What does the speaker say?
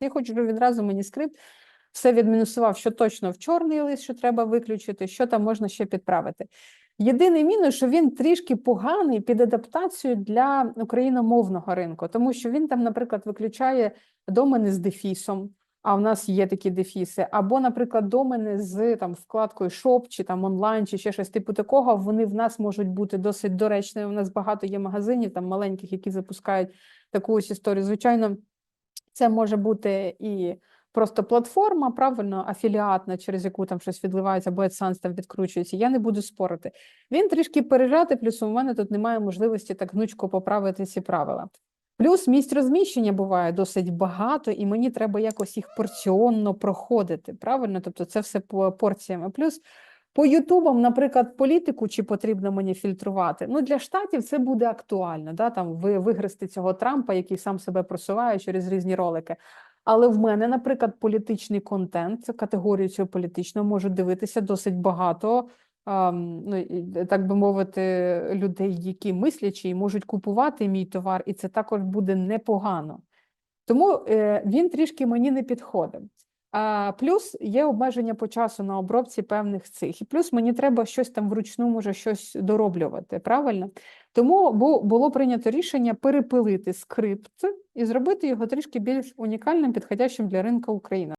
Я хочу, щоб відразу мені скрипт все відмінусував, що точно в чорний лист, що треба виключити, що там можна ще підправити. Єдиний мінус, що він трішки поганий під адаптацію для україномовного ринку, тому що він там, наприклад, виключає домени з дефісом, а в нас є такі дефіси, або, наприклад, домени з там вкладкою шоп чи там онлайн, чи ще щось типу такого. Вони в нас можуть бути досить доречними. У нас багато є магазинів там маленьких, які запускають таку ось історію. Звичайно, це може бути і просто платформа, правильно, афіліатна, через яку там щось відливається, або AdSense там відкручується. Я не буду спорити. Він трішки пережати, плюс у мене тут немає можливості так гнучко поправити ці правила. Плюс місць розміщення буває досить багато, і мені треба якось їх порціонно проходити. Правильно? Тобто це все по порціями. Плюс по Ютубам, наприклад, політику чи потрібно мені фільтрувати. Ну для штатів це буде актуально. Да? Там ви вигрести цього Трампа, який сам себе просуває через різні ролики. Але в мене, наприклад, політичний контент, категорію цього політичного можуть дивитися досить багато. Ну, так би мовити, людей, які мислячі і можуть купувати мій товар, і це також буде непогано. Тому е, він трішки мені не підходив. А плюс є обмеження по часу на обробці певних цих. І плюс мені треба щось там вручну, може, щось дороблювати, правильно? Тому було прийнято рішення перепилити скрипт і зробити його трішки більш унікальним, підходящим для ринку України.